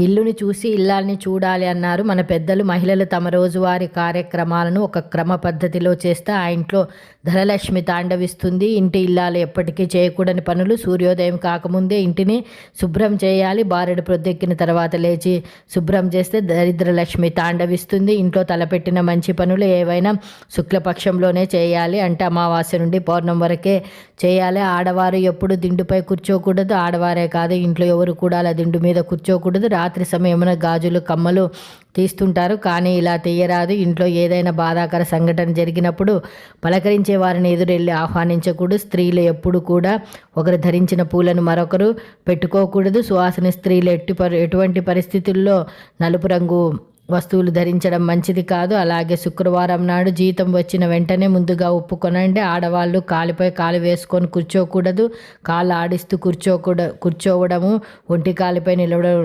ఇల్లుని చూసి ఇల్లాల్ని చూడాలి అన్నారు. మన పెద్దలు మహిళలు తమ రోజువారి కార్యక్రమాలను ఒక క్రమ పద్ధతిలో చేస్తే ఆ ఇంట్లో ధనలక్ష్మి తాండవిస్తుంది. ఇంటి ఇల్లాలు ఎప్పటికీ చేయకూడని పనులు సూర్యోదయం కాకముందే ఇంటిని శుభ్రం చేయాలి. బారెడు ప్రొద్దెక్కిన తర్వాత లేచి శుభ్రం చేస్తే దరిద్రలక్ష్మి తాండవిస్తుంది. ఇంట్లో తలపెట్టిన మంచి పనులు ఏవైనా శుక్లపక్షంలోనే చేయాలి అంటే అమావాస్య నుండి పౌర్ణం వరకే చేయాలి. ఆడవారు ఎప్పుడు దిండుపై కూర్చోకూడదు. ఆడవారే కాదు ఇంట్లో ఎవరు కూడా అలా దిండు మీద కూర్చోకూడదు. రాత్రి సమయమున గాజులు కమ్మలు తీస్తుంటారు. కానీ ఇలా తీయరాదు. ఇంట్లో ఏదైనా బాధాకర సంఘటన జరిగినప్పుడు పలకరించే వారిని ఎదురెళ్ళి ఆహ్వానించకూడదు. స్త్రీలు ఎప్పుడు కూడా ఒకరు ధరించిన పూలను మరొకరు పెట్టుకోకూడదు. సువాసన స్త్రీలు ఎట్టి ఎటువంటి పరిస్థితుల్లో నలుపు రంగు వస్తువులు ధరించడం మంచిది కాదు. అలాగే శుక్రవారం నాడు జీతం వచ్చిన వెంటనే ముందుగా ఒప్పుకొనండి ఆడవాళ్ళు కాలిపై కాలు వేసుకొని కూర్చోకూడదు. కాళ్ళు ఆడిస్తూ కూర్చోకూడ కూర్చోవడము ఒంటి కాలిపై నిలవడం